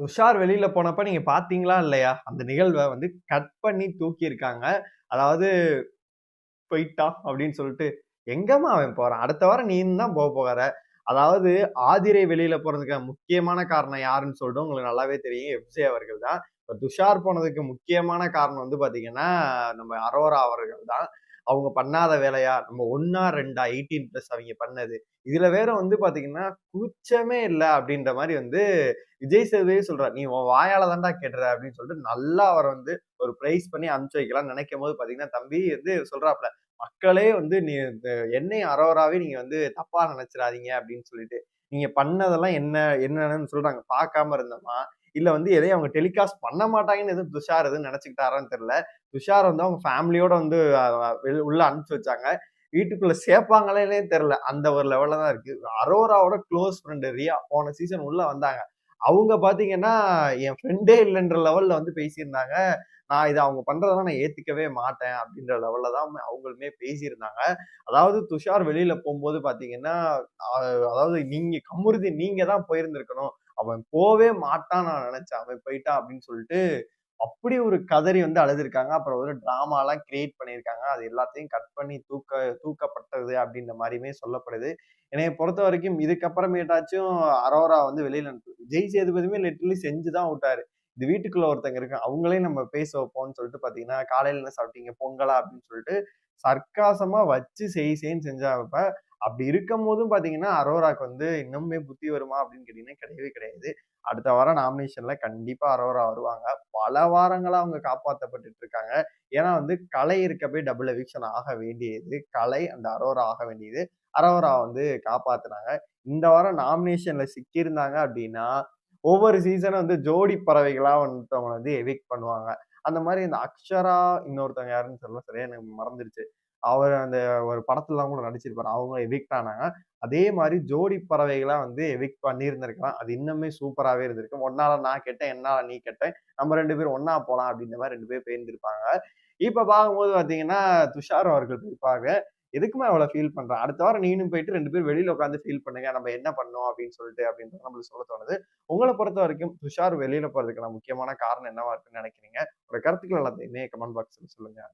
துஷார் வெளியில போனப்ப நீங்க பாத்தீங்களா இல்லையா? அந்த நிகழ்வை வந்து கட் பண்ணி தூக்கி இருக்காங்க அதாவது போயிட்டா அப்படின்னு சொல்லிட்டு. எங்கம்மா அவன் போறான்? அடுத்த வாரம் நீ தான் போக போகிற அதாவது ஆதிரை வெளியில போறதுக்கு முக்கியமான காரணம் யாருன்னு சொல்லிட்டு உங்களுக்கு நல்லாவே தெரியும். எஃப்ஜே அவர்கள் தான். இப்போ துஷார் போனதுக்கு முக்கியமான காரணம் வந்து பாத்தீங்கன்னா நம்ம அரோரா அவர்கள் தான். அவங்க பண்ணாத வேலையா? நம்ம ஒன்னா ரெண்டா எயிட்டீன் ப்ளஸ் அவங்க பண்ணது. இதுல வேற வந்து பாத்தீங்கன்னா கூச்சமே இல்லை அப்படின்ற மாதிரி வந்து விஜய் சேதுவே சொல்றாரு. நீ உன் வாயால தான்டா கேட்டுற அப்படின்னு சொல்லிட்டு நல்லா அவரை வந்து ஒரு பிரைஸ் பண்ணி அனுப்பிச்சு வைக்கலாம் நினைக்கும் போது பாத்தீங்கன்னா தம்பி வந்து சொல்றாப்ல மக்களே வந்து நீ என்னை அரோராவே நீங்க வந்து தப்பா நினைச்சிடாதீங்க அப்படின்னு சொல்லிட்டு. நீங்க பண்ணதெல்லாம் என்ன என்னன்னு சொல்றாங்க. பார்க்காம இருந்தோமா? இல்லை வந்து எதையும் அவங்க டெலிகாஸ்ட் பண்ண மாட்டாங்கன்னு எதுவும் துஷார் எதுவும் நினச்சிக்கிட்டாரான்னு தெரியல. துஷார் வந்து அவங்க ஃபேமிலியோட வந்து உள்ள அனுப்பிச்சு வச்சாங்க. வீட்டுக்குள்ள சேர்ப்பாங்களே தெரியல. அந்த ஒரு லெவலில் தான் இருக்கு. அரோராவோட க்ளோஸ் ஃப்ரெண்டு ரியா போன சீசன் உள்ள வந்தாங்க. அவங்க பார்த்தீங்கன்னா என் ஃப்ரெண்டே இல்லைன்ற லெவலில் வந்து பேசியிருந்தாங்க. நான் இதை அவங்க பண்ணுறதெல்லாம் நான் ஏற்றுக்கவே மாட்டேன் அப்படின்ற லெவலில் தான் அவங்களுமே பேசியிருந்தாங்க. அதாவது துஷார் வெளியில் போகும்போது பார்த்தீங்கன்னா அதாவது நீங்கள் கமுருதி நீங்கள் தான் போயிருந்திருக்கணும். அவன் போவே மாட்டான் நான் நினைச்சேன். அவன் போயிட்டான் அப்படின்னு சொல்லிட்டு அப்படி ஒரு கதறி வந்து அழுதுருக்காங்க. அப்புறம் ஒரு ட்ராமாலாம் கிரியேட் பண்ணியிருக்காங்க. அது எல்லாத்தையும் கட் பண்ணி தூக்க தூக்கப்பட்டது அப்படின்ற மாதிரியுமே சொல்லப்படுது. என்னைய பொறுத்த வரைக்கும் இதுக்கப்புறமேட்டாச்சும் அரோரா வந்து வெளியில ஜெய் சேதுபதியுமே செஞ்சு செஞ்சுதான் விட்டாரு. இது வீட்டுக்குள்ள ஒருத்தங்க இருக்கு அவங்களே நம்ம பேச வைப்போம்னு சொல்லிட்டு பாத்தீங்கன்னா காலையில என்ன சாப்பிட்டீங்க? பொங்கலா அப்படின்னு சொல்லிட்டு சர்க்காசமா வச்சு செய் செய்ன்னு செஞ்சா வைப்ப அப்படி இருக்கும் போதும் பாத்தீங்கன்னா அரோராக்கு வந்து இன்னுமே புத்தி வருமா அப்படின்னு கேட்டீங்கன்னா கிடையவே கிடையாது. அடுத்த வாரம் நாமினேஷன்ல கண்டிப்பா அரோரா வருவாங்க. பல வாரங்களா அவங்க காப்பாற்றப்பட்டு இருக்காங்க. ஏன்னா வந்து கலை இருக்க போய் டபுள் எவிக்ஷன் ஆக வேண்டியது. கலை அந்த அரோரா ஆக வேண்டியது. அரோரா வந்து காப்பாத்துனாங்க. இந்த வாரம் நாமினேஷன்ல சிக்கியிருந்தாங்க அப்படின்னா ஒவ்வொரு சீசனும் வந்து ஜோடி பறவைகளா வந்துட்டு அவங்க வந்து எவிக் பண்ணுவாங்க. அந்த மாதிரி இந்த அக்ஷரா இன்னொருத்தவங்க யாருன்னு சொல்ல சரியா எனக்கு மறந்துருச்சு. அவர் அந்த ஒரு படத்துலலாம் கூட நடிச்சிருப்பார். அவங்க எவிக்ட் ஆனாங்க. அதே மாதிரி ஜோடி பறவைகளாம் வந்து எவிக்ட் பண்ணியிருந்திருக்கலாம். அது இன்னுமே சூப்பராகவே இருந்திருக்கு. ஒன்னால நான் கேட்டேன் என்னால நீ கேட்டேன். நம்ம ரெண்டு பேரும் ஒன்னா போலாம் அப்படின்ற மாதிரி ரெண்டு பேர் போயிருந்திருப்பாங்க இப்போ பார்க்கும்போது பார்த்தீங்கன்னா துஷார் அவர்கள் போயிருப்பாங்க எதுக்குமே அவ்வளோ ஃபீல் பண்றான் அடுத்த வாரம் நீனும் போயிட்டு ரெண்டு பேரும் வெளியில் உட்காந்து ஃபீல் பண்ணுங்க. நம்ம என்ன பண்ணோம் அப்படின்னு சொல்லிட்டு அப்படின்றது நம்மளுக்கு சொல்ல தோணுது. உங்களை பொறுத்த வரைக்கும் துஷார் வெளியில் போகிறதுக்கான முக்கியமான காரணம் என்னவா இருக்குன்னு நினைக்கிறீங்க? ஒரு கருத்துக்கள் எல்லாத்தையுமே கமெண்ட் பாக்ஸில் சொல்லுங்கள்